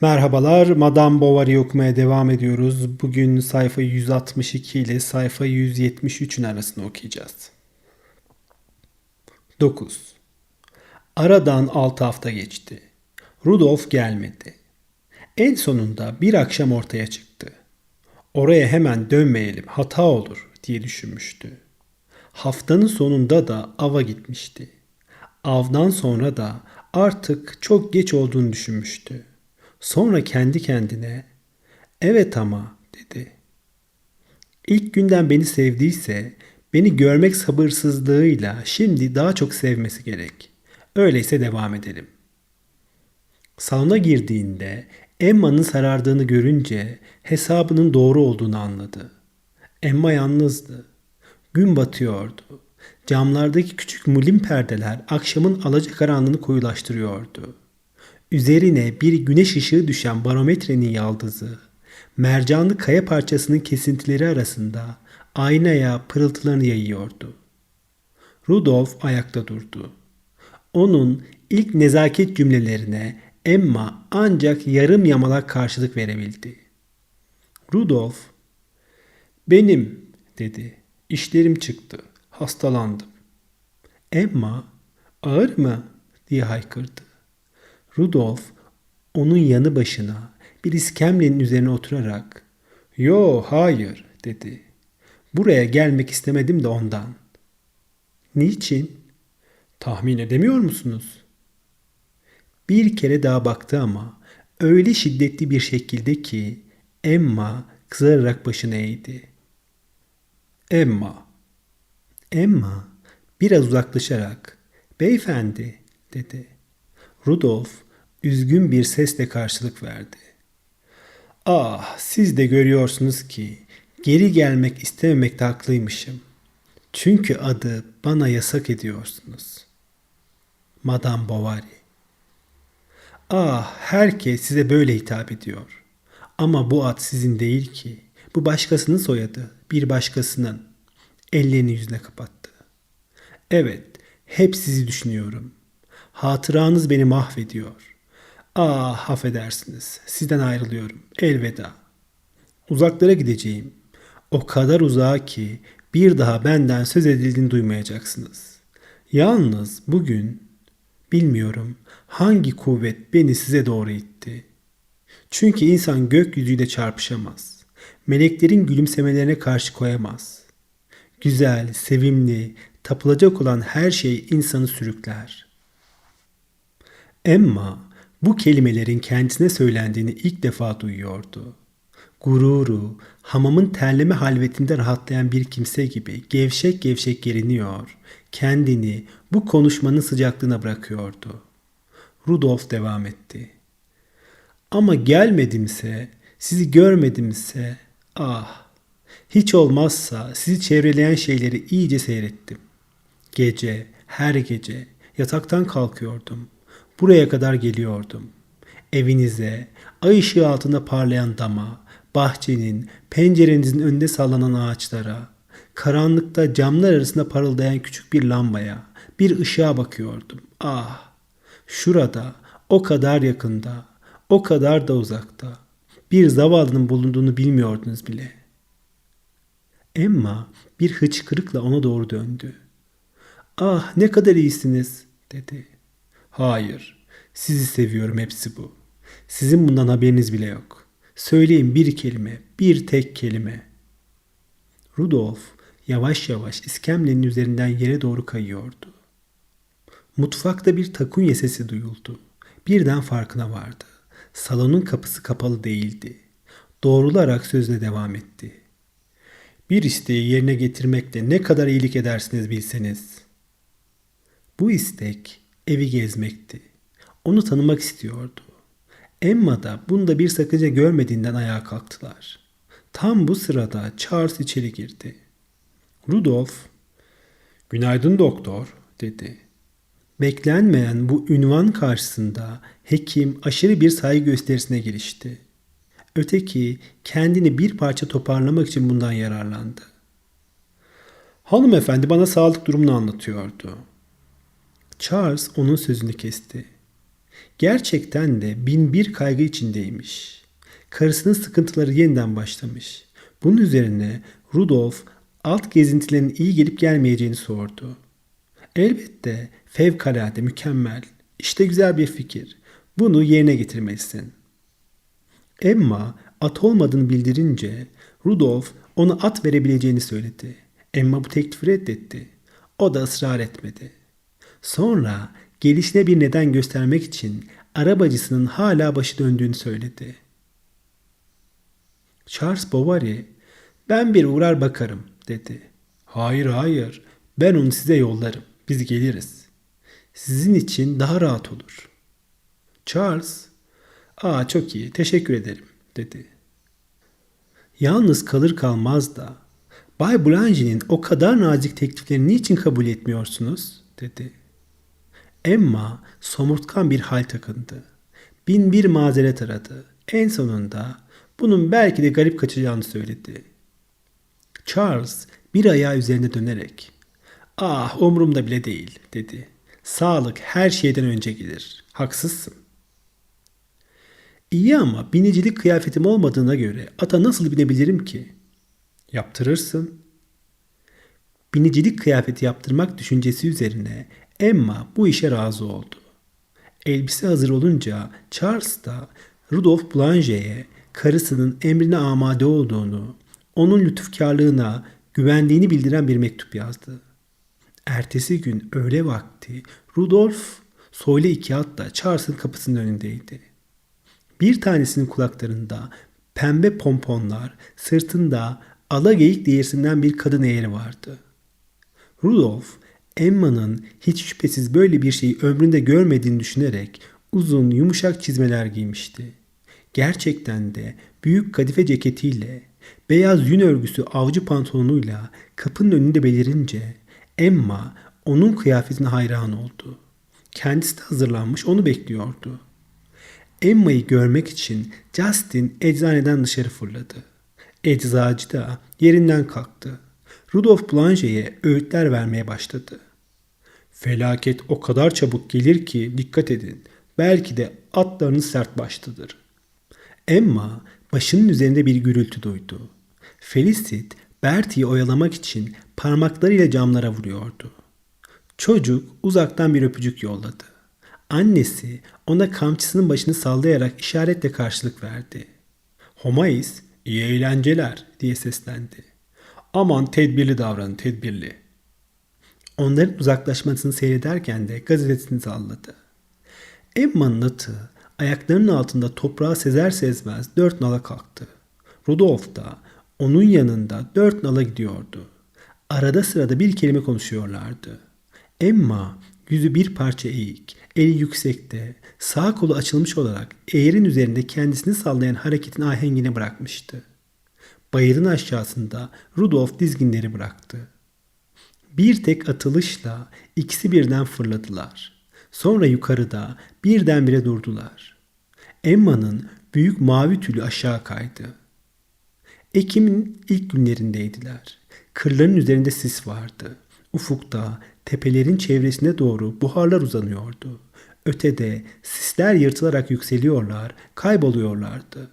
Merhabalar, Madame Bovary'i okumaya devam ediyoruz. Bugün sayfa 162 ile sayfa 173'ün arasını okuyacağız. 9. Aradan 6 hafta geçti. Rudolf gelmedi. En sonunda bir akşam ortaya çıktı. Oraya hemen dönmeyelim, hata olur diye düşünmüştü. Haftanın sonunda da ava gitmişti. Avdan sonra da artık çok geç olduğunu düşünmüştü. Sonra kendi kendine evet ama dedi. İlk günden beni sevdiyse beni görmek sabırsızlığıyla şimdi daha çok sevmesi gerek. Öyleyse devam edelim. Salona girdiğinde Emma'nın sarardığını görünce hesabının doğru olduğunu anladı. Emma yalnızdı. Gün batıyordu. Camlardaki küçük mulim perdeler akşamın alacakaranlığını koyulaştırıyordu. Üzerine bir güneş ışığı düşen barometrenin yaldızı, mercanlı kaya parçasının kesintileri arasında aynaya pırıltılarını yayıyordu. Rudolf ayakta durdu. Onun ilk nezaket cümlelerine Emma ancak yarım yamalak karşılık verebildi. Rudolf, benim dedi. İşlerim çıktı. Hastalandım. Emma, ağır mı? diye haykırdı. Rudolf onun yanı başına bir iskemlenin üzerine oturarak ''Yo, hayır'' dedi. ''Buraya gelmek istemedim de ondan.'' ''Niçin?'' ''Tahmin edemiyor musunuz?'' Bir kere daha baktı ama öyle şiddetli bir şekilde ki Emma kızararak başını eğdi. Emma. Emma biraz uzaklaşarak beyefendi dedi. Rudolf üzgün bir sesle karşılık verdi. Ah siz de görüyorsunuz ki geri gelmek istememekte haklıymışım. Çünkü adı bana yasak ediyorsunuz. Madame Bovary Ah herkes size böyle hitap ediyor. Ama bu ad sizin değil ki. Bu başkasının soyadı. Bir başkasının. Ellerini yüzüne kapattı. Evet, hep sizi düşünüyorum. Hatıranız beni mahvediyor. Ah affedersiniz. Sizden ayrılıyorum. Elveda. Uzaklara gideceğim. O kadar uzağa ki bir daha benden söz edildiğini duymayacaksınız. Yalnız bugün bilmiyorum hangi kuvvet beni size doğru itti. Çünkü insan gökyüzüyle çarpışamaz. Meleklerin gülümsemelerine karşı koyamaz. Güzel, sevimli, tapılacak olan her şey insanı sürükler. Emma bu kelimelerin kendisine söylendiğini ilk defa duyuyordu. Gururu, hamamın terleme halvetinde rahatlayan bir kimse gibi gevşek gevşek geriniyor, kendini bu konuşmanın sıcaklığına bırakıyordu. Rudolf devam etti. Ama gelmedimse, sizi görmedimse, ah, hiç olmazsa sizi çevreleyen şeyleri iyice seyrettim. Gece, her gece yataktan kalkıyordum. Buraya kadar geliyordum. Evinize, ay ışığı altında parlayan dama, bahçenin, pencerenizin önünde sallanan ağaçlara, karanlıkta camlar arasında parıldayan küçük bir lambaya, bir ışığa bakıyordum. Ah, şurada, o kadar yakında, o kadar da uzakta. Bir zavallının bulunduğunu bilmiyordunuz bile. Emma bir hıçkırıkla ona doğru döndü. Ah ne kadar iyisiniz dedi. Hayır sizi seviyorum hepsi bu. Sizin bundan haberiniz bile yok. Söyleyin bir kelime, bir tek kelime. Rudolf yavaş yavaş iskemlenin üzerinden yere doğru kayıyordu. Mutfakta bir takunye sesi duyuldu. Birden farkına vardı. Salonun kapısı kapalı değildi. Doğrularak sözle devam etti. Bir isteği yerine getirmekte ne kadar iyilik edersiniz bilseniz. Bu istek evi gezmekti. Onu tanımak istiyordu. Emma da bunda bir sakınca görmediğinden ayağa kalktılar. Tam bu sırada Charles içeri girdi. Rudolf, ''Günaydın doktor'' dedi. Beklenmeyen bu ünvan karşısında hekim aşırı bir saygı gösterisine girişti. Öteki kendini bir parça toparlamak için bundan yararlandı. Hanımefendi bana sağlık durumunu anlatıyordu. Charles onun sözünü kesti. Gerçekten de bin bir kaygı içindeymiş. Karısının sıkıntıları yeniden başlamış. Bunun üzerine Rudolf alt gezintilerin iyi gelip gelmeyeceğini sordu. Elbette fevkalade mükemmel. İşte güzel bir fikir. Bunu yerine getirmelisin. Emma at olmadığını bildirince Rudolf ona at verebileceğini söyledi. Emma bu teklifi reddetti. O da ısrar etmedi. Sonra gelişine bir neden göstermek için arabacısının hala başı döndüğünü söyledi. Charles Bovary, ben bir uğrar bakarım dedi. Hayır hayır, ben onu size yollarım. Biz geliriz. Sizin için daha rahat olur. Charles, aa çok iyi, teşekkür ederim dedi. Yalnız kalır kalmaz da Bay Blanche'nin o kadar nazik tekliflerini niçin kabul etmiyorsunuz? dedi. Emma somurtkan bir hal takındı. Bin bir mazeret aradı. En sonunda bunun belki de garip kaçacağını söyledi. Charles bir ayağı üzerine dönerek ''Ah umurumda bile değil'' dedi. ''Sağlık her şeyden önce gelir. Haksızsın.'' İyi ama binicilik kıyafetim olmadığına göre ata nasıl binebilirim ki? Yaptırırsın. Binicilik kıyafeti yaptırmak düşüncesi üzerine Emma bu işe razı oldu. Elbise hazır olunca Charles da Rudolf Blanche'ye karısının emrine amade olduğunu, onun lütufkarlığına güvendiğini bildiren bir mektup yazdı. Ertesi gün öğle vakti Rudolf soylu iki at da Charles'ın kapısının önündeydi. Bir tanesinin kulaklarında pembe pomponlar, sırtında ala geyik değersinden bir kadın eğri vardı. Rudolf, Emma'nın hiç şüphesiz böyle bir şeyi ömründe görmediğini düşünerek uzun yumuşak çizmeler giymişti. Gerçekten de büyük kadife ceketiyle, beyaz yün örgüsü avcı pantolonuyla kapının önünde belirince Emma onun kıyafetine hayran oldu. Kendisi de hazırlanmış onu bekliyordu. Emma'yı görmek için Justin eczaneden dışarı fırladı. Eczacı da yerinden kalktı. Rudolf Blanche'ye öğütler vermeye başladı. Felaket o kadar çabuk gelir ki dikkat edin. Belki de atlarınız sert baştadır. Emma başının üzerinde bir gürültü duydu. Felicit Bertie'yi oyalamak için parmaklarıyla camlara vuruyordu. Çocuk uzaktan bir öpücük yolladı. Annesi ona kamçısının başını sallayarak işaretle karşılık verdi. Homais, iyi eğlenceler diye seslendi. Aman tedbirli davranın, tedbirli. Onların uzaklaşmasını seyrederken de gazetesini salladı. Emma'nın atı ayaklarının altında toprağı sezer sezmez dört nala kalktı. Rudolf da onun yanında dört nala gidiyordu. Arada sırada bir kelime konuşuyorlardı. Emma yüzü bir parça eğik, eli yüksekte, sağ kolu açılmış olarak eğerin üzerinde kendisini sallayan hareketin ahengine bırakmıştı. Bayırın aşağısında Rudolf dizginleri bıraktı. Bir tek atılışla ikisi birden fırladılar. Sonra yukarıda birdenbire durdular. Emma'nın büyük mavi tülü aşağı kaydı. Ekim'in ilk günlerindeydiler. Kırların üzerinde sis vardı. Ufukta, tepelerin çevresine doğru buharlar uzanıyordu. Ötede sisler yırtılarak yükseliyorlar, kayboluyorlardı.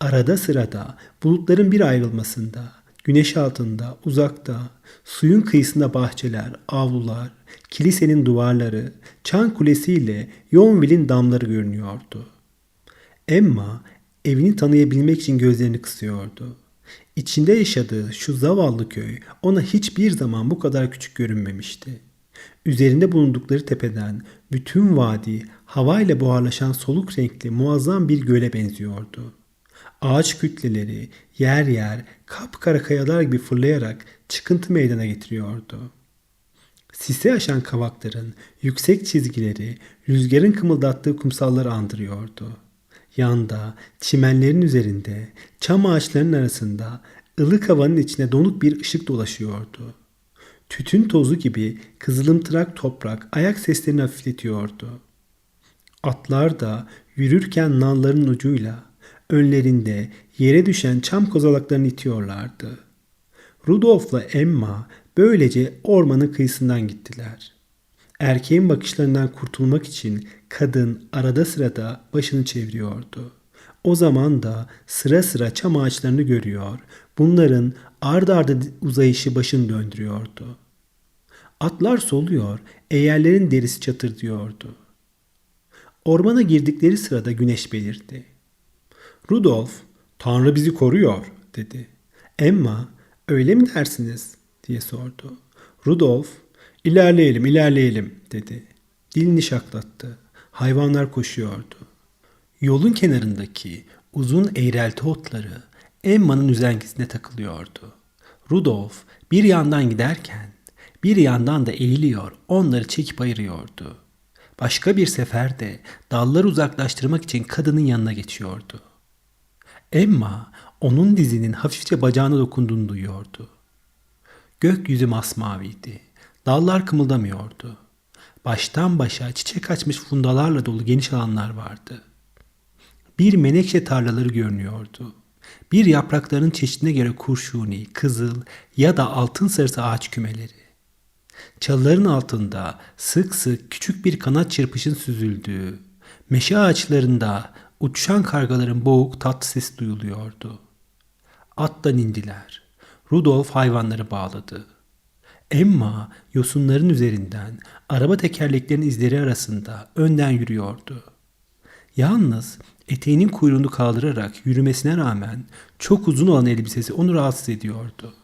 Arada sırada bulutların bir ayrılmasında, güneş altında, uzakta, suyun kıyısında bahçeler, avlular, kilisenin duvarları, çan kulesiyle Yonville'in damları görünüyordu. Emma evini tanıyabilmek için gözlerini kısıyordu. İçinde yaşadığı şu zavallı köy ona hiçbir zaman bu kadar küçük görünmemişti. Üzerinde bulundukları tepeden bütün vadi havayla buharlaşan soluk renkli muazzam bir göle benziyordu. Ağaç kütleleri yer yer kapkara kayalar gibi fırlayarak çıkıntı meydana getiriyordu. Sise aşan kavakların yüksek çizgileri rüzgarın kımıldattığı kumsalları andırıyordu. Yanda, çimenlerin üzerinde, çam ağaçlarının arasında ılık havanın içine donuk bir ışık dolaşıyordu. Tütün tozu gibi kızılımtırak toprak ayak seslerini hafifletiyordu. Atlar da yürürken nalların ucuyla önlerinde yere düşen çam kozalaklarını itiyorlardı. Rudolf'la Emma böylece ormanın kıyısından gittiler. Erkeğin bakışlarından kurtulmak için Kadın arada sırada başını çeviriyordu. O zaman da sıra sıra çam ağaçlarını görüyor. Bunların ard arda uzayışı başını döndürüyordu. Atlar soluyor, eğerlerin derisi çatırdıyordu. Ormana girdikleri sırada güneş belirdi. Rudolf, Tanrı bizi koruyor dedi. Emma, öyle mi dersiniz diye sordu. Rudolf, ilerleyelim ilerleyelim dedi. Dilini şaklattı. Hayvanlar koşuyordu. Yolun kenarındaki uzun eğrelti otları Emma'nın üzengisine takılıyordu. Rudolf bir yandan giderken bir yandan da eğiliyor onları çekip ayırıyordu. Başka bir seferde dalları uzaklaştırmak için kadının yanına geçiyordu. Emma onun dizinin hafifçe bacağına dokunduğunu duyuyordu. Gökyüzü masmaviydi. Dallar kımıldamıyordu. Baştan başa çiçek açmış fundalarla dolu geniş alanlar vardı. Bir menekşe tarlaları görünüyordu. Bir yaprakların çeşidine göre kurşuni, kızıl ya da altın sarısı ağaç kümeleri. Çalıların altında sık sık küçük bir kanat çırpışın süzüldüğü, meşe ağaçlarında uçuşan kargaların boğuk tatlı sesi duyuluyordu. Attan indiler. Rudolf hayvanları bağladı. Emma yosunların üzerinden araba tekerleklerinin izleri arasında önden yürüyordu. Yalnız eteğinin kuyruğunu kaldırarak yürümesine rağmen çok uzun olan elbisesi onu rahatsız ediyordu.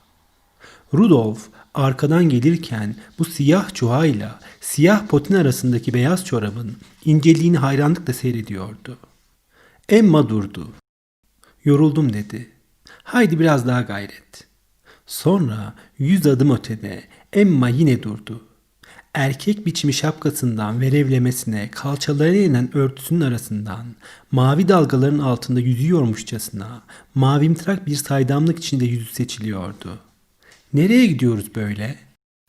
Rudolf arkadan gelirken bu siyah çuhayla siyah potin arasındaki beyaz çorabın inceliğini hayranlıkla seyrediyordu. Emma durdu. Yoruldum dedi. Haydi biraz daha gayret. Sonra yüz adım ötede Emma yine durdu. Erkek biçimi şapkasından verevlemesine kalçalarına inen örtüsünün arasından mavi dalgaların altında yüzüyormuşçasına mavimtırak bir saydamlık içinde yüzü seçiliyordu. Nereye gidiyoruz böyle?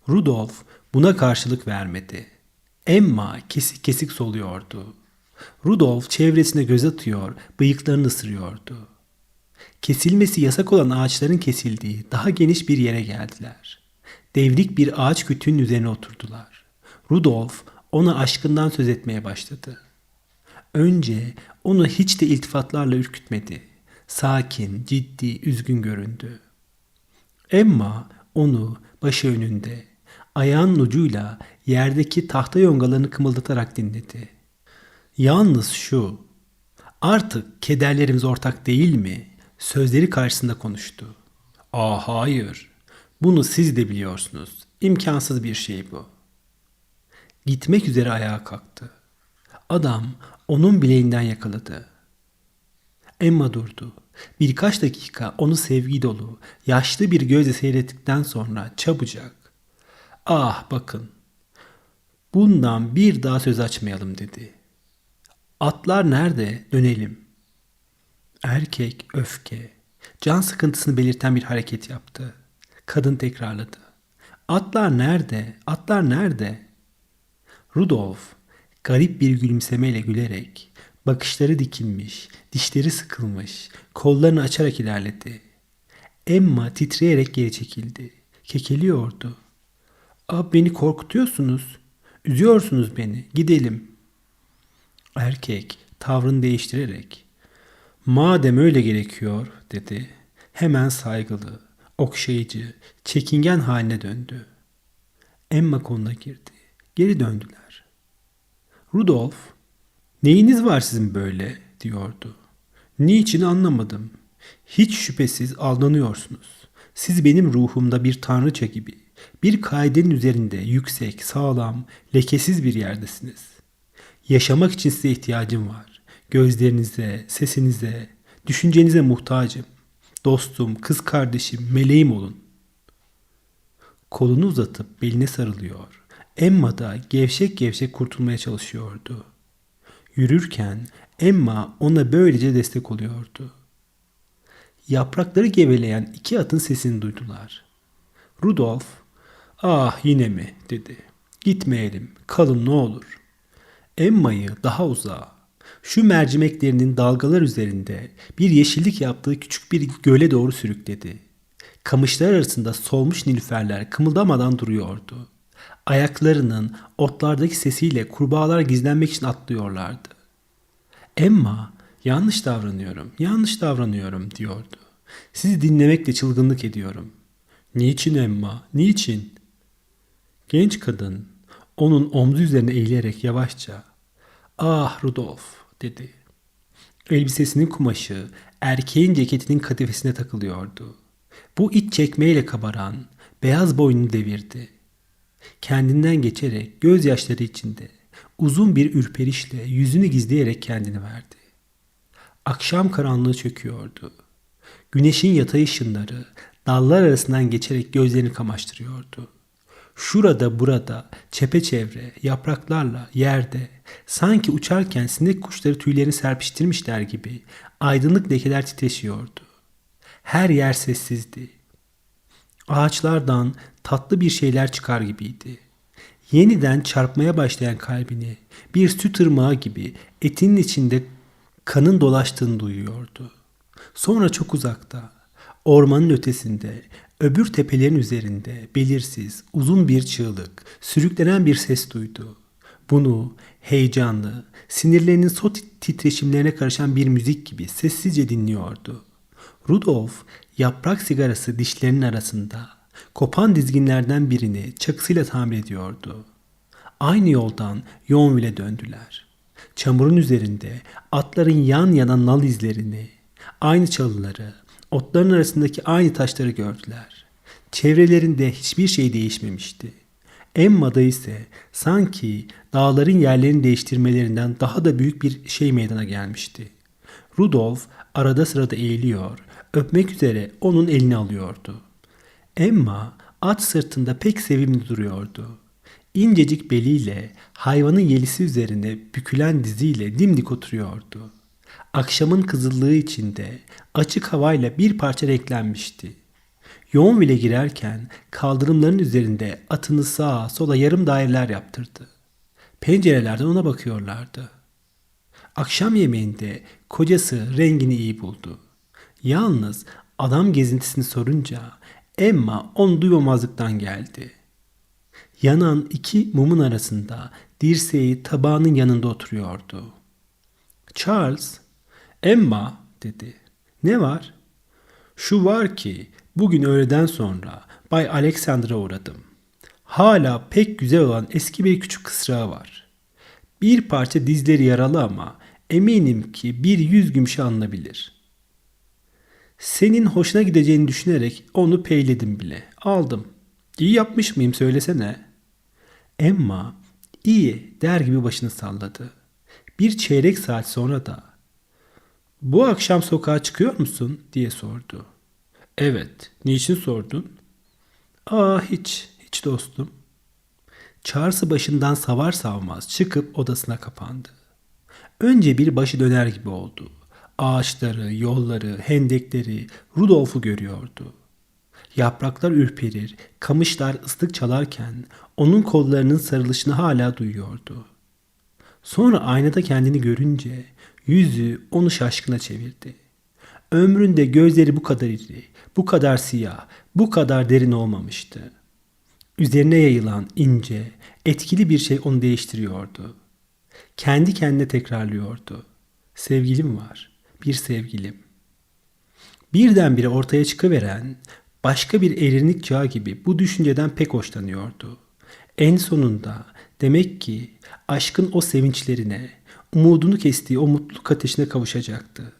Rudolf buna karşılık vermedi. Emma kesik kesik soluyordu. Rudolf çevresine göz atıyor, bıyıklarını ısırıyordu. Kesilmesi yasak olan ağaçların kesildiği daha geniş bir yere geldiler. Devrik bir ağaç kütüğünün üzerine oturdular. Rudolf ona aşkından söz etmeye başladı. Önce onu hiç de iltifatlarla ürkütmedi. Sakin, ciddi, üzgün göründü. Emma onu başı önünde, ayağının ucuyla yerdeki tahta yongalarını kımıldatarak dinledi. Yalnız şu, artık kederlerimiz ortak değil mi? Sözleri karşısında konuştu. Aa hayır, bunu siz de biliyorsunuz. İmkansız bir şey bu. Gitmek üzere ayağa kalktı. Adam onun bileğinden yakaladı. Emma durdu. Birkaç dakika onu sevgi dolu, yaşlı bir gözle seyrettikten sonra çabucak "Ah bakın. Bundan bir daha söz açmayalım." dedi. "Atlar nerede? Dönelim." Erkek öfke, can sıkıntısını belirten bir hareket yaptı. Kadın tekrarladı. Atlar nerede? Atlar nerede? Rudolf garip bir gülümsemeyle gülerek bakışları dikilmiş, dişleri sıkılmış, kollarını açarak ilerledi. Emma titreyerek geri çekildi. Kekeliyordu. ''Aa, beni korkutuyorsunuz. Üzüyorsunuz beni. Gidelim.'' Erkek tavrını değiştirerek ''Madem öyle gerekiyor.'' dedi. Hemen saygılı, okşayıcı, çekingen haline döndü. Emma koluna girdi. Geri döndüler. Rudolf, neyiniz var sizin böyle diyordu. Niçin anlamadım. Hiç şüphesiz aldanıyorsunuz. Siz benim ruhumda bir tanrıça gibi, bir kaidenin üzerinde yüksek, sağlam, lekesiz bir yerdesiniz. Yaşamak için size ihtiyacım var. Gözlerinize, sesinize, düşüncenize muhtacım. Dostum, kız kardeşim, meleğim olun. Kolunu uzatıp beline sarılıyor. Emma da gevşek gevşek kurtulmaya çalışıyordu. Yürürken Emma ona böylece destek oluyordu. Yaprakları geveleyen iki atın sesini duydular. Rudolf, ah yine mi dedi. Gitmeyelim, kalın ne olur. Emma'yı daha uzağa, şu mercimeklerinin dalgalar üzerinde bir yeşillik yaptığı küçük bir göle doğru sürükledi. Kamışlar arasında solmuş nilüferler kımıldamadan duruyordu. Ayaklarının otlardaki sesiyle kurbağalar gizlenmek için atlıyorlardı. Emma, yanlış davranıyorum, yanlış davranıyorum diyordu. Sizi dinlemekle çılgınlık ediyorum. Niçin Emma, niçin? Genç kadın onun omzu üzerine eğilerek yavaşça ''Ah Rudolf'' dedi. Elbisesinin kumaşı erkeğin ceketinin kadifesine takılıyordu. Bu iç çekmeyle kabaran beyaz boynunu devirdi. Kendinden geçerek gözyaşları içinde uzun bir ürperişle yüzünü gizleyerek kendini verdi. Akşam karanlığı çöküyordu. Güneşin yatay ışınları dallar arasından geçerek gözlerini kamaştırıyordu. Şurada burada çepeçevre yapraklarla yerde sanki uçarken sinek kuşları tüylerini serpiştirmişler gibi aydınlık lekeler titreşiyordu. Her yer sessizdi. Ağaçlardan tatlı bir şeyler çıkar gibiydi. Yeniden çarpmaya başlayan kalbini bir süt ırmağı gibi etinin içinde kanın dolaştığını duyuyordu. Sonra çok uzakta, ormanın ötesinde, öbür tepelerin üzerinde belirsiz, uzun bir çığlık, sürüklenen bir ses duydu. Bunu heyecanlı, sinirlerinin so titreşimlerine karışan bir müzik gibi sessizce dinliyordu. Rudolf yaprak sigarası dişlerinin arasında kopan dizginlerden birini çakısıyla tamir ediyordu. Aynı yoldan Yonville'e döndüler. Çamurun üzerinde atların yan yana nal izlerini, aynı çalıları, otların arasındaki aynı taşları gördüler. Çevrelerinde hiçbir şey değişmemişti. Emma'da ise sanki dağların yerlerini değiştirmelerinden daha da büyük bir şey meydana gelmişti. Rudolf arada sırada eğiliyor, öpmek üzere onun elini alıyordu. Emma at sırtında pek sevimli duruyordu. İncecik beliyle hayvanın yelisi üzerine bükülen diziyle dimdik oturuyordu. Akşamın kızıllığı içinde açık havayla bir parça renklenmişti. Yoğun bile girerken kaldırımların üzerinde atını sağa sola yarım daireler yaptırdı. Pencerelerden ona bakıyorlardı. Akşam yemeğinde kocası rengini iyi buldu. Yalnız adam gezintisini sorunca Emma onu duymamazlıktan geldi. Yanan iki mumun arasında dirseği tabağının yanında oturuyordu. Charles, Emma dedi. Ne var? Şu var ki bugün öğleden sonra Bay Alexander'a uğradım. Hala pek güzel olan eski bir küçük kısrağı var. Bir parça dizleri yaralı ama eminim ki bir yüz gümüşe alınabilir. Senin hoşuna gideceğini düşünerek onu peyledim bile. Aldım. İyi yapmış mıyım söylesene. Emma iyi der gibi başını salladı. Bir çeyrek saat sonra da bu akşam sokağa çıkıyor musun diye sordu. Evet. Niçin sordun? Aa hiç. Hiç dostum. Charles'ı başından savar savmaz çıkıp odasına kapandı. Önce bir başı döner gibi oldu. Ağaçları, yolları, hendekleri, Rudolf'u görüyordu. Yapraklar ürperir, kamışlar ıslık çalarken onun kollarının sarılışını hala duyuyordu. Sonra aynada kendini görünce yüzü onu şaşkına çevirdi. Ömründe gözleri bu kadar iri, bu kadar siyah, bu kadar derin olmamıştı. Üzerine yayılan ince, etkili bir şey onu değiştiriyordu. Kendi kendine tekrarlıyordu. Sevgilim var, bir sevgilim. Birdenbire ortaya çıkıveren başka bir erinlik çağı gibi bu düşünceden pek hoşlanıyordu. En sonunda demek ki aşkın o sevinçlerine, umudunu kestiği o mutluluk ateşine kavuşacaktı.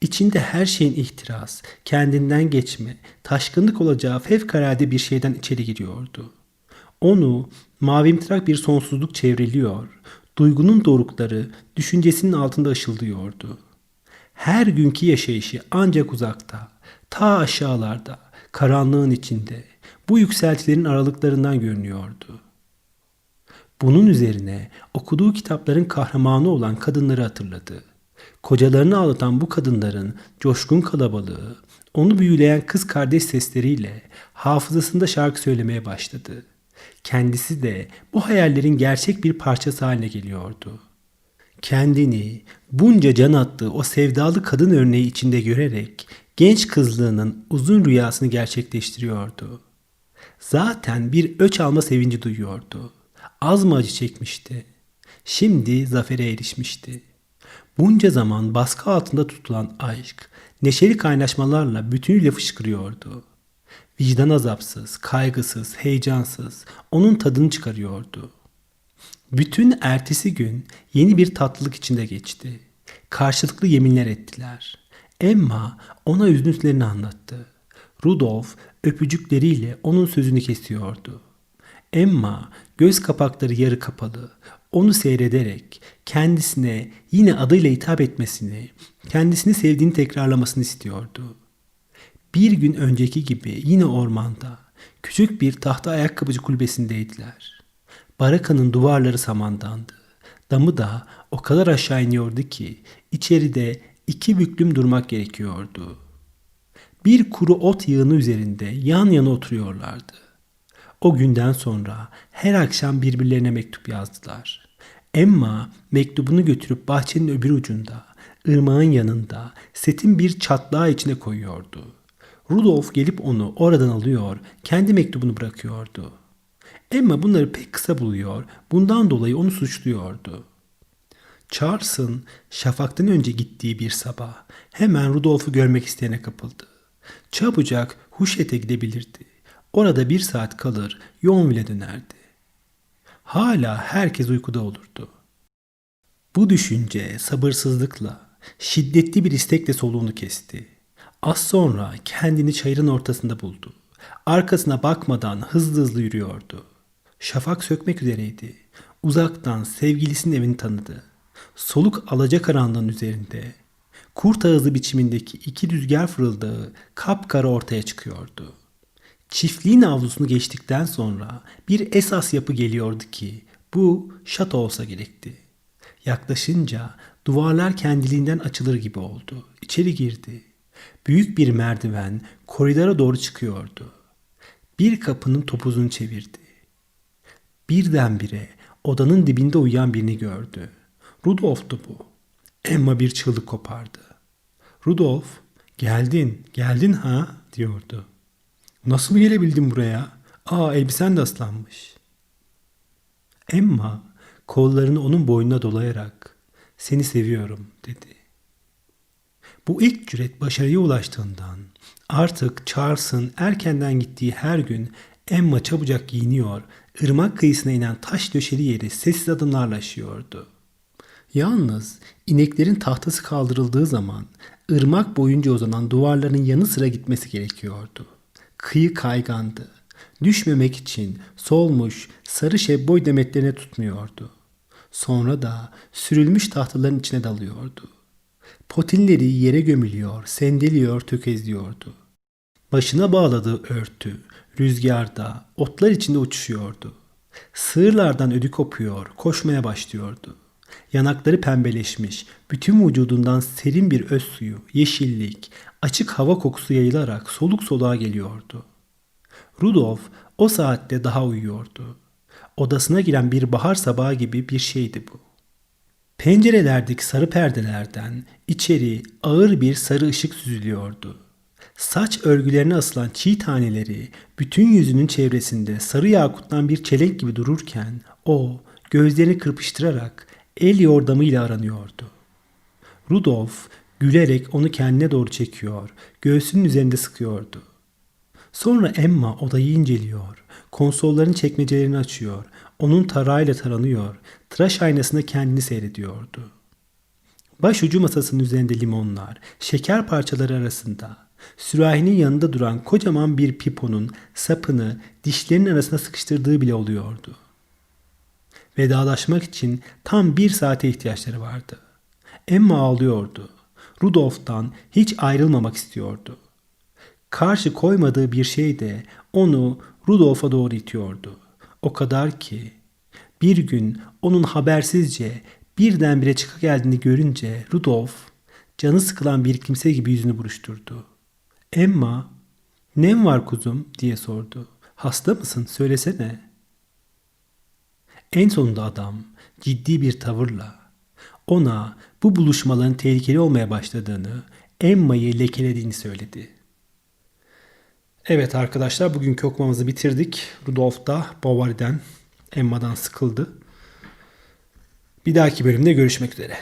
İçinde her şeyin ihtiras, kendinden geçme, taşkınlık olacağı fevkalade bir şeyden içeri giriyordu. Onu mavimtırak bir sonsuzluk çevreliyor, duygunun dorukları düşüncesinin altında ışıldıyordu. Her günkü yaşayışı ancak uzakta, ta aşağılarda, karanlığın içinde, bu yükseltilerin aralıklarından görünüyordu. Bunun üzerine okuduğu kitapların kahramanı olan kadınları hatırladı. Kocalarını ağlatan bu kadınların coşkun kalabalığı, onu büyüleyen kız kardeş sesleriyle hafızasında şarkı söylemeye başladı. Kendisi de bu hayallerin gerçek bir parçası haline geliyordu. Kendini bunca can attığı o sevdalı kadın örneği içinde görerek genç kızlığının uzun rüyasını gerçekleştiriyordu. Zaten bir öç alma sevinci duyuyordu. Az mı acı çekmişti? Şimdi zafere erişmişti. Bunca zaman baskı altında tutulan aşk, neşeli kaynaşmalarla bütünüyle fışkırıyordu. Vicdan azapsız, kaygısız, heyecansız onun tadını çıkarıyordu. Bütün ertesi gün yeni bir tatlılık içinde geçti. Karşılıklı yeminler ettiler. Emma ona üzüntülerini anlattı. Rudolf öpücükleriyle onun sözünü kesiyordu. Emma göz kapakları yarı kapalı onu seyrederek kendisine yine adıyla hitap etmesini, kendisini sevdiğini tekrarlamasını istiyordu. Bir gün önceki gibi yine ormanda küçük bir tahta ayakkabıcı kulübesindeydiler. Barakanın duvarları samandandı. Damı da o kadar aşağı iniyordu ki içeride iki büklüm durmak gerekiyordu. Bir kuru ot yığını üzerinde yan yana oturuyorlardı. O günden sonra her akşam birbirlerine mektup yazdılar. Emma mektubunu götürüp bahçenin öbür ucunda, ırmağın yanında, setin bir çatlağı içine koyuyordu. Rudolf gelip onu oradan alıyor, kendi mektubunu bırakıyordu. Emma bunları pek kısa buluyor, bundan dolayı onu suçluyordu. Charles'ın şafaktan önce gittiği bir sabah hemen Rudolf'u görmek isteyene kapıldı. Çabucak Huşet'e gidebilirdi. Orada bir saat kalır Yonville'e dönerdi. Hala herkes uykuda olurdu. Bu düşünce sabırsızlıkla, şiddetli bir istekle soluğunu kesti. Az sonra kendini çayırın ortasında buldu. Arkasına bakmadan hızlı hızlı yürüyordu. Şafak sökmek üzereydi. Uzaktan sevgilisinin evini tanıdı. Soluk alacakaranlığın üzerinde kurt ağzı biçimindeki iki rüzgar fırıldağı kapkara ortaya çıkıyordu. Çiftliğin avlusunu geçtikten sonra bir esas yapı geliyordu ki bu şato olsa gerekti. Yaklaşınca duvarlar kendiliğinden açılır gibi oldu. İçeri girdi. Büyük bir merdiven koridora doğru çıkıyordu. Bir kapının topuzunu çevirdi. Birdenbire odanın dibinde uyuyan birini gördü. Rudolf'tu bu. Emma bir çığlık kopardı. Rudolf, geldin, geldin ha diyordu. Nasıl gelebildin buraya? Aa elbisen de ıslanmış. Emma kollarını onun boynuna dolayarak seni seviyorum dedi. Bu ilk cüret başarıya ulaştığından artık Charles'ın erkenden gittiği her gün Emma çabucak giyiniyor, ırmak kıyısına inen taş döşeli yeri sessiz adımlarla aşıyordu. Yalnız ineklerin tahtası kaldırıldığı zaman ırmak boyunca uzanan duvarların yanı sıra gitmesi gerekiyordu. Kıyı kaygandı. Düşmemek için solmuş sarı şebboy demetlerine tutmuyordu. Sonra da sürülmüş tahtaların içine dalıyordu. Potinleri yere gömülüyor, sendeliyor, tökezliyordu. Başına bağladığı örtü rüzgarda, otlar içinde uçuşuyordu. Sığırlardan ödü kopuyor, koşmaya başlıyordu. Yanakları pembeleşmiş, bütün vücudundan serin bir öz suyu, yeşillik, açık hava kokusu yayılarak soluk soluğa geliyordu. Rudolf o saatte daha uyuyordu. Odasına giren bir bahar sabahı gibi bir şeydi bu. Pencerelerdeki sarı perdelerden içeri ağır bir sarı ışık süzülüyordu. Saç örgülerine asılan çiğ taneleri bütün yüzünün çevresinde sarı yakuttan bir çelenk gibi dururken o gözlerini kırpıştırarak el yordamıyla aranıyordu. Rudolf gülerek onu kendine doğru çekiyor, göğsünün üzerinde sıkıyordu. Sonra Emma odayı inceliyor, konsolların çekmecelerini açıyor, onun tarağıyla taranıyor, tıraş aynasında kendini seyrediyordu. Başucu masasının üzerinde limonlar, şeker parçaları arasında, sürahinin yanında duran kocaman bir piponun sapını dişlerinin arasına sıkıştırdığı bile oluyordu. Vedalaşmak için tam bir saate ihtiyaçları vardı. Emma ağlıyordu. Rudolf'tan hiç ayrılmamak istiyordu. Karşı koymadığı bir şey de onu Rudolf'a doğru itiyordu. O kadar ki bir gün onun habersizce birdenbire çıka geldiğini görünce Rudolf canı sıkılan bir kimse gibi yüzünü buruşturdu. Emma, nem var kuzum diye sordu. Hasta mısın söylesene. En sonunda adam ciddi bir tavırla ona bu buluşmaların tehlikeli olmaya başladığını, Emma'yı lekelediğini söyledi. Evet arkadaşlar bugünkü okumamızı bitirdik. Rudolf da Bovary'den, Emma'dan sıkıldı. Bir dahaki bölümde görüşmek üzere.